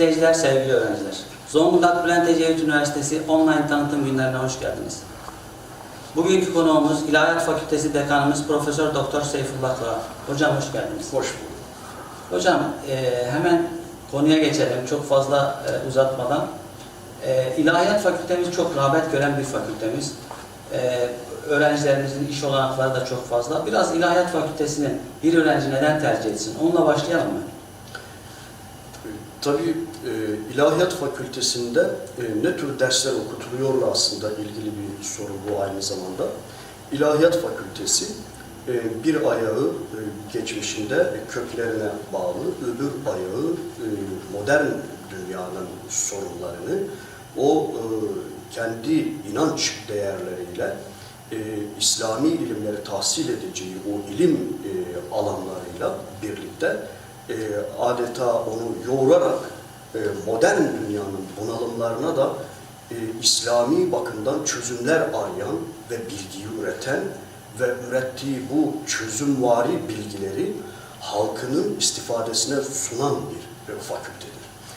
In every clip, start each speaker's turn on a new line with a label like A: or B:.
A: İzleyiciler, sevgili öğrenciler. Zonguldak Bülent Ecevit Üniversitesi online tanıtım günlerine hoş geldiniz. Bugünkü konuğumuz İlahiyat Fakültesi Dekanımız Profesör Doktor Seyfullah Kıra. Hocam hoş geldiniz.
B: Hoş bulduk.
A: Hocam e, hemen konuya geçelim çok fazla e, uzatmadan. E, İlahiyat Fakültemiz çok rağbet gören bir fakültemiz. E, öğrencilerimizin iş olanakları da çok fazla. Biraz İlahiyat Fakültesini bir öğrenci neden tercih etsin? Onunla başlayalım mı?
B: Tabii e, İlahiyat Fakültesi'nde e, ne tür dersler okutuluyorla aslında ilgili bir soru bu aynı zamanda. İlahiyat Fakültesi e, bir ayağı e, geçmişinde köklerine bağlı, öbür ayağı e, modern dünyanın sorunlarını o e, kendi inanç değerleriyle e, İslami ilimleri tahsil edeceği o ilim e, alanlarıyla birlikte e, adeta onu yoğurarak e, modern dünyanın bunalımlarına da e, İslami bakımdan çözümler arayan ve bilgiyi üreten ve ürettiği bu çözümvari bilgileri halkının istifadesine sunan bir e, fakültedir.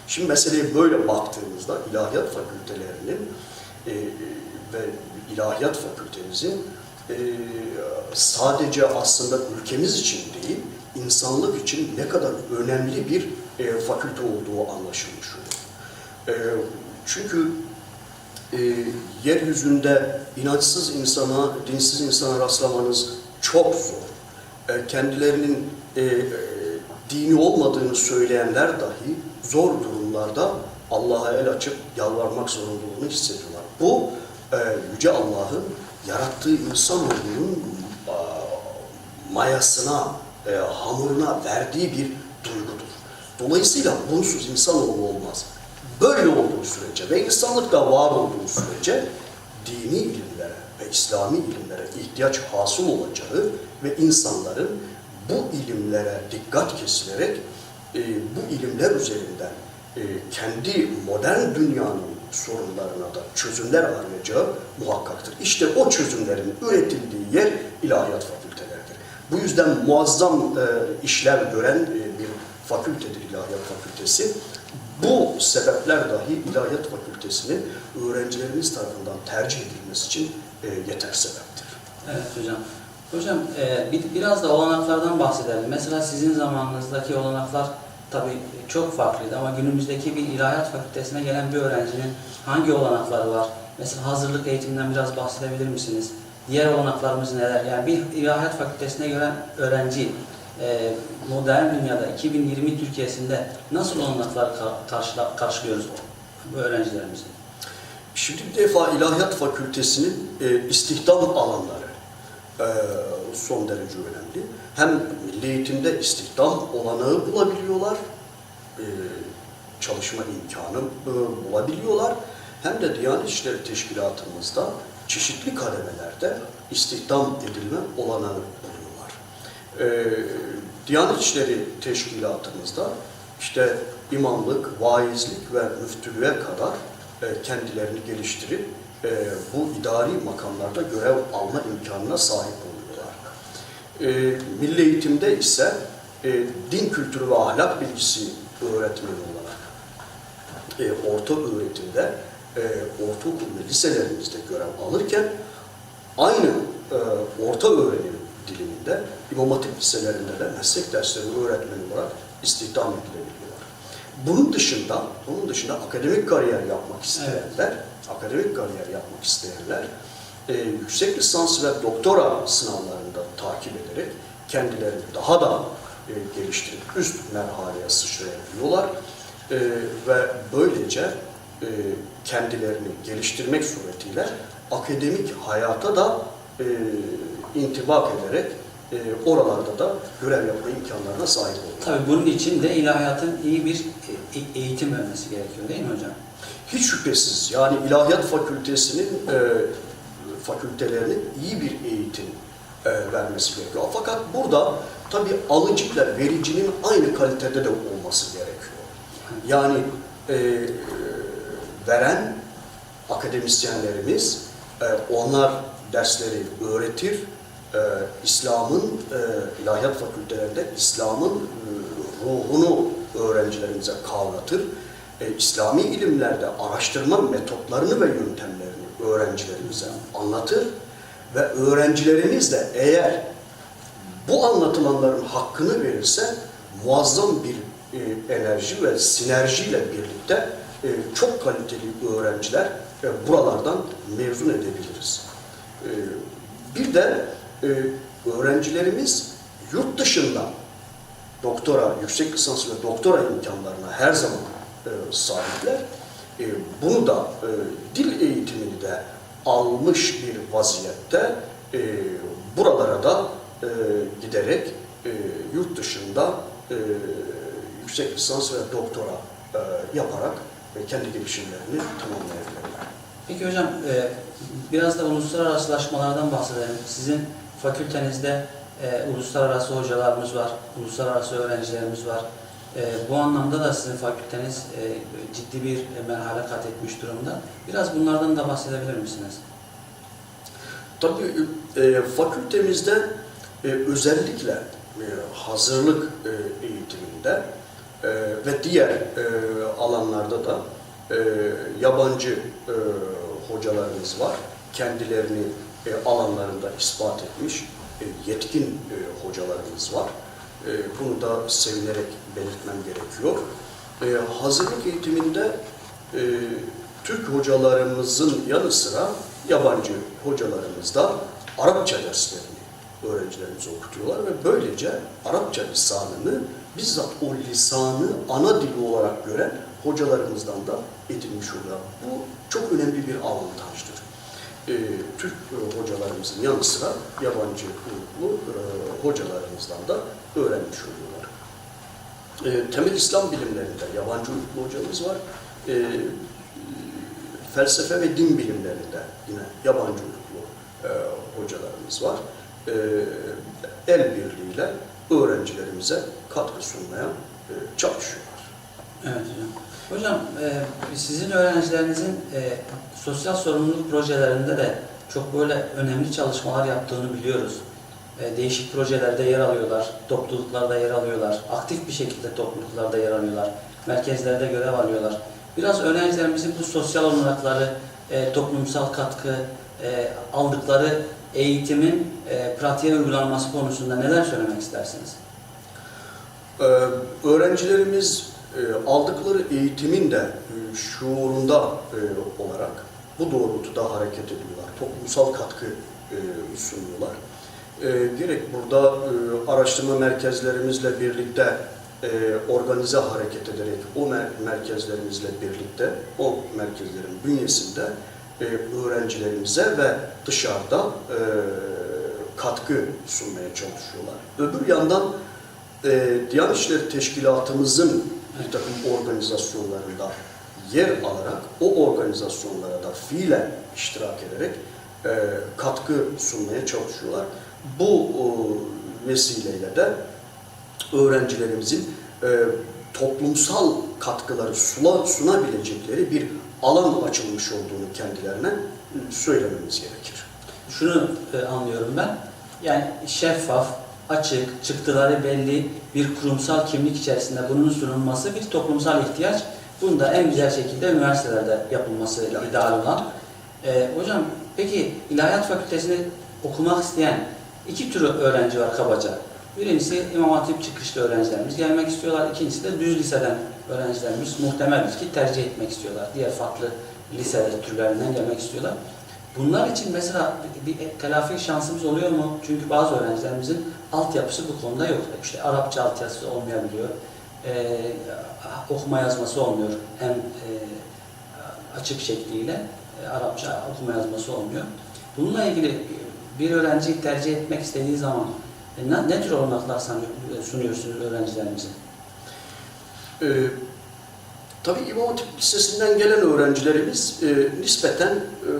B: Şimdi meseleye böyle baktığımızda ilahiyat fakültelerinin e, ve ilahiyat fakültemizin e, sadece aslında ülkemiz için değil, insanlık için ne kadar önemli bir e, fakülte olduğu anlaşılmış oluyor. E, çünkü e, yeryüzünde inançsız insana, dinsiz insana rastlamanız çok zor. E, kendilerinin e, e, dini olmadığını söyleyenler dahi zor durumlarda Allah'a el açıp yalvarmak zorunluluğunu hissediyorlar. Bu e, Yüce Allah'ın yarattığı insanoğlunun e, mayasına, e, hamuruna verdiği bir duygudur. Dolayısıyla bunsuz insanoğlu olmaz. Böyle olduğu sürece ve insanlıkta var olduğu sürece dini ilimlere ve İslami ilimlere ihtiyaç hasıl olacağı ve insanların bu ilimlere dikkat kesilerek e, bu ilimler üzerinden e, kendi modern dünyanın sorunlarına da çözümler arayacağı muhakkaktır. İşte o çözümlerin üretildiği yer ilahiyat fakülteleridir. Bu yüzden muazzam e, işler gören e, bir fakültedir ilahiyat fakültesi. Bu sebepler dahi ilahiyat fakültesinin öğrencilerimiz tarafından tercih edilmesi için e, yeter sebeptir.
A: Evet hocam. Hocam e, bir, biraz da olanaklardan bahsedelim. Mesela sizin zamanınızdaki olanaklar tabii çok farklıydı ama günümüzdeki bir ilahiyat fakültesine gelen bir öğrencinin hangi olanakları var? Mesela hazırlık eğitiminden biraz bahsedebilir misiniz? Diğer olanaklarımız neler? Yani bir ilahiyat fakültesine gelen öğrenci e, modern dünyada 2020 Türkiye'sinde nasıl olanaklar ka- karşıla, karşılıyoruz bu öğrencilerimizi?
B: Şimdi bir defa ilahiyat fakültesinin e, istihdam alanları e, son derece önemli. Hem milli eğitimde istihdam olanağı bulabiliyorlar, çalışma imkanı bulabiliyorlar. Hem de Diyanet İşleri Teşkilatımızda çeşitli kademelerde istihdam edilme olanağı buluyorlar. E, Diyanet İşleri Teşkilatımızda işte imamlık, vaizlik ve müftülüğe kadar e, kendilerini geliştirip e, bu idari makamlarda görev alma imkanına sahip oluyorlar. E, milli eğitimde ise e, din kültürü ve ahlak bilgisi öğretmeni olarak e, orta öğretimde e, ortaokul ve liselerimizde görev alırken aynı e, orta öğrenim diliminde İmam Hatip liselerinde de meslek dersleri öğretmeni olarak istihdam edilebiliyorlar. Bunun dışında, bunun dışında akademik kariyer yapmak isteyenler, akademik kariyer yapmak isteyenler e, yüksek lisans ve doktora sınavlarında takip ederek kendilerini daha da e, geliştirip üst merhaleye sıçrayabiliyorlar E, ve böylece e, kendilerini geliştirmek suretiyle akademik hayata da e, intibak ederek e, oralarda da görev yapma imkanlarına sahip oluyorlar.
A: Tabii bunun için de ilahiyatın iyi bir e- eğitim vermesi gerekiyor değil mi hocam?
B: Hiç şüphesiz yani ilahiyat fakültesinin e, fakültelerinin iyi bir eğitim e, vermesi gerekiyor. Fakat burada tabii alıcıyla vericinin aynı kalitede de olması gerekiyor. Yani e, veren akademisyenlerimiz e, onlar dersleri öğretir. E, İslam'ın e, ilahiyat fakültelerinde İslam'ın e, ruhunu öğrencilerimize kavratır. E, İslami ilimlerde araştırma metotlarını ve yöntemlerini öğrencilerimize anlatır ve öğrencilerimiz de eğer bu anlatılanların hakkını verirse muazzam bir e, enerji ve sinerjiyle birlikte e, çok kaliteli öğrenciler e, buralardan mezun edebiliriz. E, bir de öğrencilerimiz yurt dışında doktora, yüksek lisans ve doktora imkanlarına her zaman sahipler. Bunu da dil eğitimini de almış bir vaziyette buralara da giderek yurt dışında yüksek lisans ve doktora yaparak e, kendi gelişimlerini tamamlayabilirler.
A: Peki hocam e, biraz da uluslararasılaşmalardan bahsedelim. Sizin fakültenizde e, uluslararası hocalarımız var, uluslararası öğrencilerimiz var. E, bu anlamda da sizin fakülteniz e, ciddi bir merhale kat etmiş durumda. Biraz bunlardan da bahsedebilir misiniz?
B: Tabii e, fakültemizde e, özellikle e, hazırlık e, eğitiminde e, ve diğer e, alanlarda da e, yabancı e, hocalarımız var. Kendilerini e, alanlarında ispat etmiş e, yetkin e, hocalarımız var. E, bunu da sevinerek belirtmem gerekiyor. E, hazırlık eğitiminde e, Türk hocalarımızın yanı sıra yabancı hocalarımız da Arapça derslerini öğrencilerimize okutuyorlar ve böylece Arapça lisanını bizzat o lisanı ana dili olarak gören hocalarımızdan da edinmiş oluyor. Bu çok önemli bir avantajdır. Ee, Türk e, hocalarımızın yanı sıra yabancı uyruklu e, hocalarımızdan da öğrenmiş oluyorlar. Ee, temel İslam bilimlerinde yabancı uyruklu hocamız var. Ee, felsefe ve din bilimlerinde yine yabancı uyruklu e, hocalarımız var. E, el birliğiyle öğrencilerimize katkı sunmaya e, çalışıyorlar.
A: Evet hocam. Hocam e, sizin öğrencilerinizin e, sosyal sorumluluk projelerinde de çok böyle önemli çalışmalar yaptığını biliyoruz. Değişik projelerde yer alıyorlar, topluluklarda yer alıyorlar, aktif bir şekilde topluluklarda yer alıyorlar, merkezlerde görev alıyorlar. Biraz öğrencilerimizin bu sosyal e, toplumsal katkı aldıkları eğitimin pratiğe uygulanması konusunda neler söylemek istersiniz?
B: Ee, öğrencilerimiz e, aldıkları eğitimin de e, şuurunda e, olarak bu doğrultuda hareket ediyorlar. Toplumsal katkı e, sunuyorlar. E, gerek burada araştırma merkezlerimizle birlikte organize hareket ederek o mer- merkezlerimizle birlikte o merkezlerin bünyesinde öğrencilerimize ve dışarıda katkı sunmaya çalışıyorlar. Öbür yandan e, Diyanet İşleri Teşkilatımızın bir takım organizasyonlarında yer alarak o organizasyonlara da fiilen iştirak ederek e, katkı sunmaya çalışıyorlar. Bu e, vesileyle de öğrencilerimizin e, toplumsal katkıları suna, sunabilecekleri bir alan açılmış olduğunu kendilerine e, söylememiz gerekir.
A: Şunu e, anlıyorum ben. Yani şeffaf, açık, çıktıları belli bir kurumsal kimlik içerisinde bunun sunulması bir toplumsal ihtiyaç. Bunu da en güzel şekilde üniversitelerde yapılması ideal olan. E, hocam peki İlahiyat Fakültesini okumak isteyen iki tür öğrenci var kabaca. Birincisi İmam Hatip çıkışlı öğrencilerimiz gelmek istiyorlar. İkincisi de düz liseden öğrencilerimiz muhtemeldir ki tercih etmek istiyorlar. Diğer farklı lise türlerinden gelmek istiyorlar. Bunlar için mesela bir, telafi şansımız oluyor mu? Çünkü bazı öğrencilerimizin altyapısı bu konuda yok. İşte Arapça altyapısı olmayabiliyor. Ee, okuma yazması olmuyor. Hem e, açık şekliyle e, Arapça okuma yazması olmuyor. Bununla ilgili bir öğrenci tercih etmek istediği zaman e, ne, ne tür olanaklar sanıyor- sunuyorsunuz öğrencilerimize?
B: Ee, tabii İmam Hatip Lisesi'nden gelen öğrencilerimiz e, nispeten e,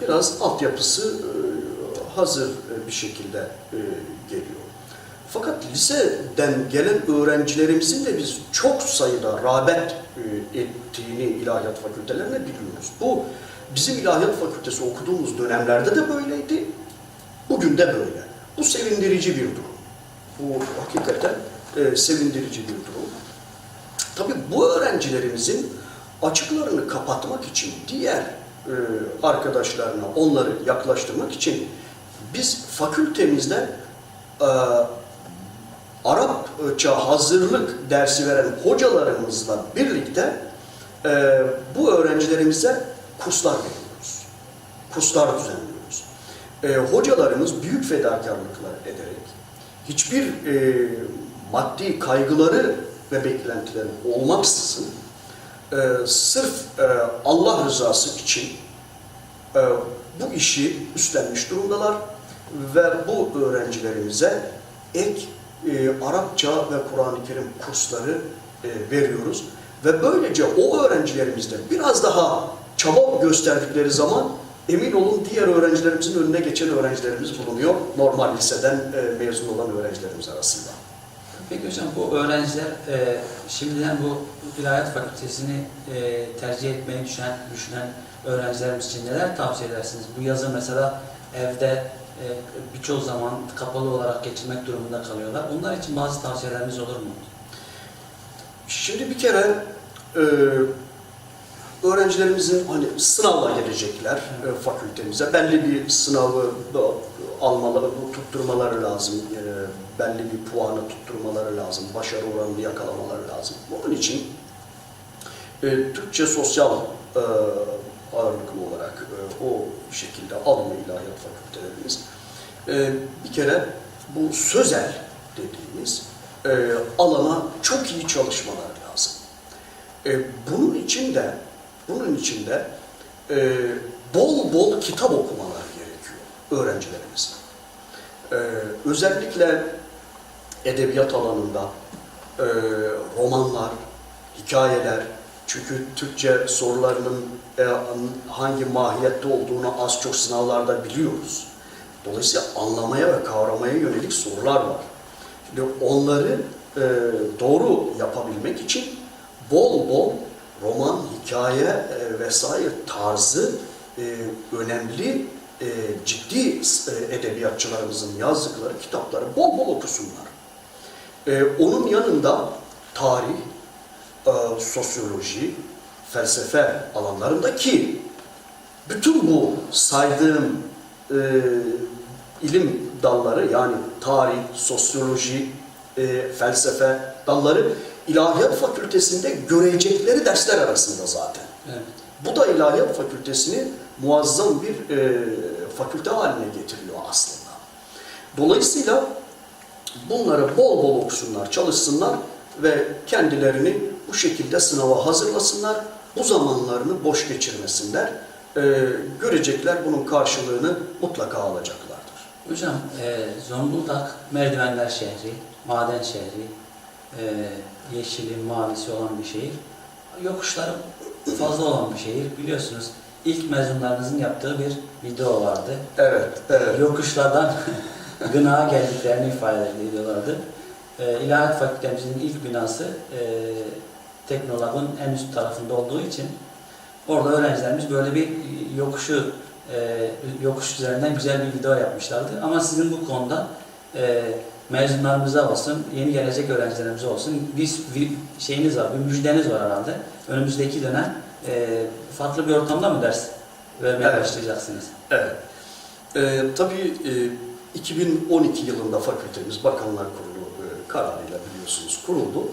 B: biraz altyapısı e, hazır e, bir şekilde e, geliyor. Fakat liseden gelen öğrencilerimizin de biz çok sayıda rağbet ettiğini ilahiyat fakültelerine biliyoruz. Bu bizim ilahiyat fakültesi okuduğumuz dönemlerde de böyleydi, bugün de böyle. Bu sevindirici bir durum. Bu hakikaten e, sevindirici bir durum. Tabii bu öğrencilerimizin açıklarını kapatmak için diğer e, arkadaşlarına onları yaklaştırmak için biz fakültemizde e, Arapça hazırlık dersi veren hocalarımızla birlikte e, bu öğrencilerimize kurslar veriyoruz. Kurslar düzenliyoruz. E, hocalarımız büyük fedakarlıklar ederek hiçbir e, maddi kaygıları ve beklentileri olmaksızın e, sırf e, Allah rızası için e, bu işi üstlenmiş durumdalar ve bu öğrencilerimize ek e, Arapça ve Kur'an-ı Kerim kursları e, veriyoruz ve böylece o öğrencilerimizde biraz daha çaba gösterdikleri zaman emin olun diğer öğrencilerimizin önüne geçen öğrencilerimiz bulunuyor normal liseden e, mezun olan öğrencilerimiz arasında.
A: Peki hocam bu öğrenciler e, şimdiden bu ilahiyat fakültesini e, tercih etmeyi düşünen, düşünen öğrencilerimiz için neler tavsiye edersiniz? Bu yazı mesela evde e, birçok zaman kapalı olarak geçirmek durumunda kalıyorlar. Onlar için bazı tavsiyeleriniz olur mu?
B: Şimdi bir kere e, öğrencilerimizin hani sınavla gelecekler e, fakültemize. Belli bir sınavı e, almaları, tutturmaları lazım. E, belli bir puanı tutturmaları lazım. Başarı oranını yakalamaları lazım. Bunun için e, Türkçe sosyal ağırlıklı olarak o şekilde alınıyor ilahiyat fakültelerimiz. Bir kere bu sözel dediğimiz alana çok iyi çalışmalar lazım. Bunun için de bunun için de e, bol bol kitap okumalar gerekiyor öğrencilerimizin. E, özellikle edebiyat alanında e, romanlar, hikayeler, çünkü Türkçe sorularının e, hangi mahiyette olduğunu az çok sınavlarda biliyoruz. Dolayısıyla anlamaya ve kavramaya yönelik sorular var. Şimdi onları e, doğru yapabilmek için bol bol roman, hikaye e, vesaire tarzı e, önemli, e, ciddi e, edebiyatçılarımızın yazdıkları kitapları bol bol okusunlar. E, onun yanında tarih, e, sosyoloji, felsefe alanlarında ki bütün bu saydığım e, ilim dalları yani tarih, sosyoloji, e, felsefe dalları ilahiyat fakültesinde görecekleri dersler arasında zaten.
A: Evet.
B: Bu da ilahiyat fakültesini muazzam bir e, fakülte haline getiriyor aslında. Dolayısıyla bunları bol bol okusunlar, çalışsınlar ve kendilerini bu şekilde sınava hazırlasınlar. Bu zamanlarını boş geçirmesinler. E, görecekler bunun karşılığını mutlaka alacaklardır.
A: Hocam e, Zonguldak merdivenler şehri, maden şehri, e, yeşili, mavisi olan bir şehir. Yokuşları fazla olan bir şehir. Biliyorsunuz ilk mezunlarınızın yaptığı bir video vardı.
B: Evet, evet.
A: Yokuşlardan gına geldiklerini ifade ediyorlardı. E, İlahiyat Fakültemizin ilk binası e, Teknolab'ın en üst tarafında olduğu için orada öğrencilerimiz böyle bir yokuşu e, yokuş üzerinden güzel bir video yapmışlardı. Ama sizin bu konuda e, mezunlarımıza olsun, yeni gelecek öğrencilerimize olsun bir, bir şeyiniz var, bir müjdeniz var herhalde. Önümüzdeki dönem e, farklı bir ortamda mı ders vermeye
B: Evet.
A: başlayacaksınız?
B: Evet. Ee, tabii e, 2012 yılında fakültemiz Bakanlar Kurulu e, kararıyla biliyorsunuz kuruldu.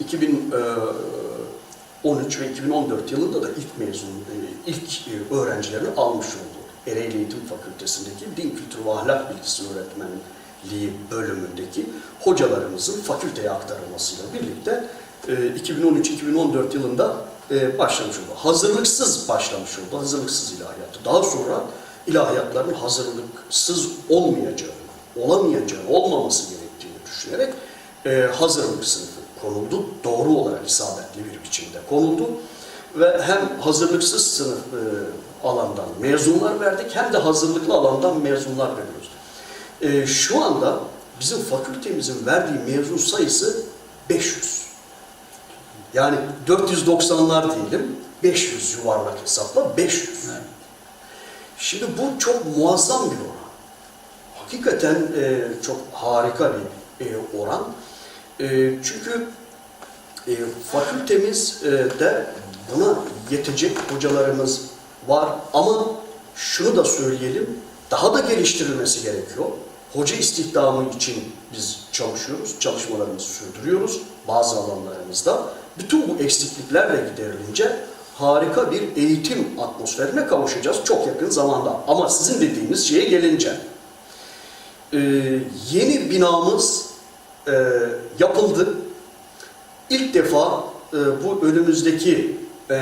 B: 2013 ve 2014 yılında da ilk mezun, e, ilk e, öğrencilerini almış oldu. Ereğli Eğitim Fakültesi'ndeki Din Kültürü ve Ahlak Bilgisi Öğretmenliği bölümündeki hocalarımızın fakülteye aktarılmasıyla birlikte e, 2013-2014 yılında e, başlamış oldu. Hazırlıksız başlamış oldu, hazırlıksız ilahiyatı. Daha sonra ilahiyatların hazırlıksız olmayacağını, olamayacağını, olmaması gerektiğini düşünerek e, hazırlık sınıfı konuldu. Doğru olarak isabetli bir biçimde konuldu. Ve hem hazırlıksız sınıf e, alandan mezunlar verdik hem de hazırlıklı alandan mezunlar veriyoruz. E, şu anda bizim fakültemizin verdiği mezun sayısı 500. Yani 490'lar diyelim, 500 yuvarlak hesapla 500.
A: Evet.
B: Şimdi bu çok muazzam bir oran. Hakikaten e, çok harika bir e, oran. E, çünkü e, fakültemiz e, de buna yetecek hocalarımız var ama şunu da söyleyelim, daha da geliştirilmesi gerekiyor. Hoca istihdamı için biz çalışıyoruz, çalışmalarımızı sürdürüyoruz bazı alanlarımızda. Bütün bu eksikliklerle giderilince harika bir eğitim atmosferine kavuşacağız çok yakın zamanda. Ama sizin dediğiniz şeye gelince, e, yeni binamız e, yapıldı. İlk defa e, bu önümüzdeki e,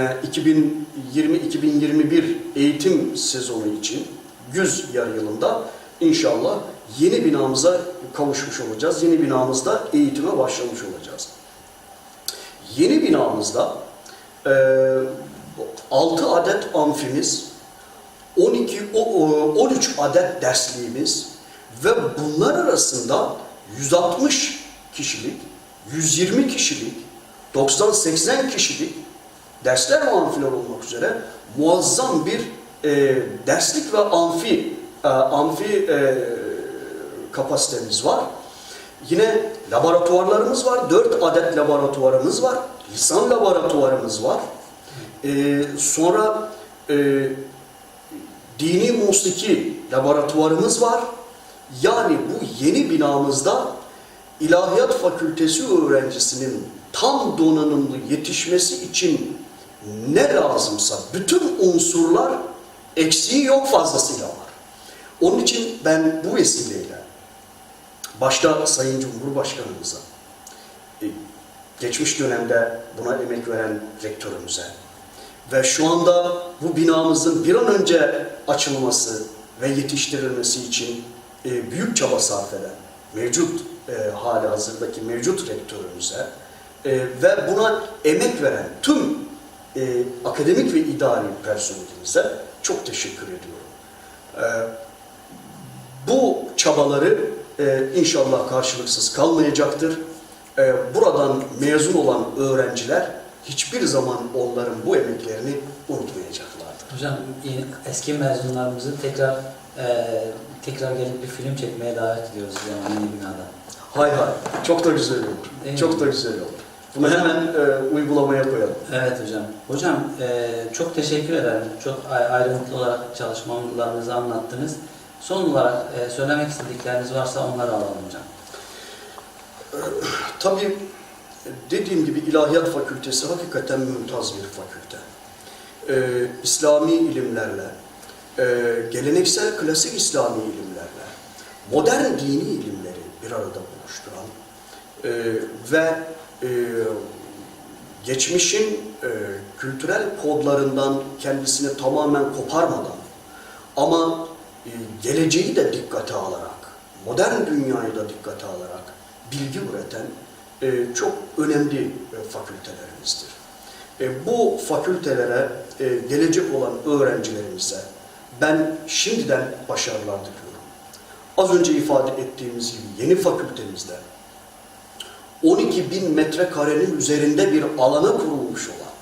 B: 2020-2021 eğitim sezonu için güz yarı yılında inşallah yeni binamıza kavuşmuş olacağız. Yeni binamızda eğitime başlamış olacağız. Yeni binamızda e, 6 adet amfimiz, 12 o- o- 13 adet dersliğimiz ve bunlar arasında 160 kişilik, 120 kişilik, 90-80 kişilik dersler ve amfiler olmak üzere muazzam bir e, derslik ve amfi e, amfi e, kapasitemiz var. Yine laboratuvarlarımız var. 4 adet laboratuvarımız var. Lisan laboratuvarımız var. E, sonra e, dini musiki laboratuvarımız var. Yani bu yeni binamızda İlahiyat Fakültesi öğrencisinin tam donanımlı yetişmesi için ne lazımsa bütün unsurlar eksiği yok fazlasıyla var. Onun için ben bu vesileyle başta Sayın Cumhurbaşkanımıza, e, geçmiş dönemde buna emek veren rektörümüze ve şu anda bu binamızın bir an önce açılması ve yetiştirilmesi için e, büyük çaba sarf eden mevcut e, hali hazırdaki mevcut rektörümüze ve buna emek veren tüm akademik ve idari personelimize çok teşekkür ediyorum. Bu çabaları e, inşallah karşılıksız kalmayacaktır. E, buradan mezun olan öğrenciler hiçbir zaman onların bu emeklerini unutmayacaklardır.
A: Hocam eski mezunlarımızı tekrar e, tekrar gelip bir film çekmeye davet ediyoruz yani yeni binada.
B: Hay hay. Çok da güzel olur.
A: Değil mi?
B: Çok da güzel olur. Bunu hemen e, uygulamaya koyalım.
A: Evet hocam. Hocam e, çok teşekkür ederim. Çok ay- ayrıntılı olarak çalışmalarınızı anlattınız. Son olarak e, söylemek istedikleriniz varsa onları alalım hocam.
B: Tabii dediğim gibi İlahiyat Fakültesi hakikaten mümtaz bir fakülte. Ee, İslami ilimlerle, e, geleneksel klasik İslami ilimlerle, modern dini ilimleri bir arada buluşturan e, ve e, geçmişin e, kültürel kodlarından kendisini tamamen koparmadan ama geleceği de dikkate alarak, modern dünyayı da dikkate alarak bilgi üreten e, çok önemli e, fakültelerimizdir. E, bu fakültelere gelecek olan öğrencilerimize ben şimdiden başarılar diliyorum. Az önce ifade ettiğimiz gibi yeni fakültemizde 12 bin metrekarenin üzerinde bir alana kurulmuş olan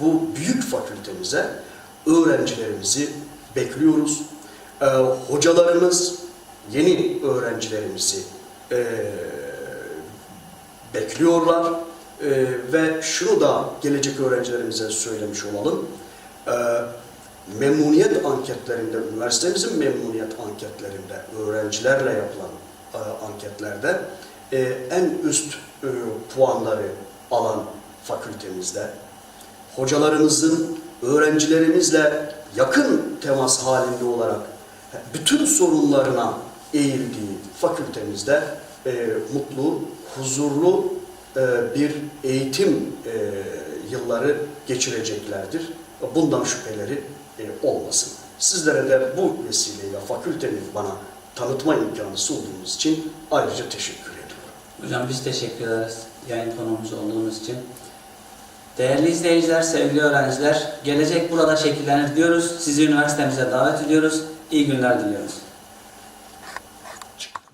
B: bu büyük fakültemize öğrencilerimizi bekliyoruz. Ee, hocalarımız yeni öğrencilerimizi e, bekliyorlar. Ee, ve şunu da gelecek öğrencilerimize söylemiş olalım. Ee, memnuniyet anketlerinde, üniversitemizin memnuniyet anketlerinde, öğrencilerle yapılan e, anketlerde e, en üst e, puanları alan fakültemizde hocalarımızın öğrencilerimizle yakın temas halinde olarak bütün sorunlarına eğildiği fakültemizde e, mutlu, huzurlu e, bir eğitim e, yılları geçireceklerdir. Bundan şüpheleri e, olmasın. Sizlere de bu vesileyle fakültemi bana tanıtma imkanı sunduğunuz için ayrıca teşekkür ediyorum.
A: Hocam biz teşekkür ederiz yayın konuğumuz olduğunuz için. Değerli izleyiciler, sevgili öğrenciler, gelecek burada şekillenir diyoruz. Sizi üniversitemize davet ediyoruz. એ ગણનાર જિલ્લા છે.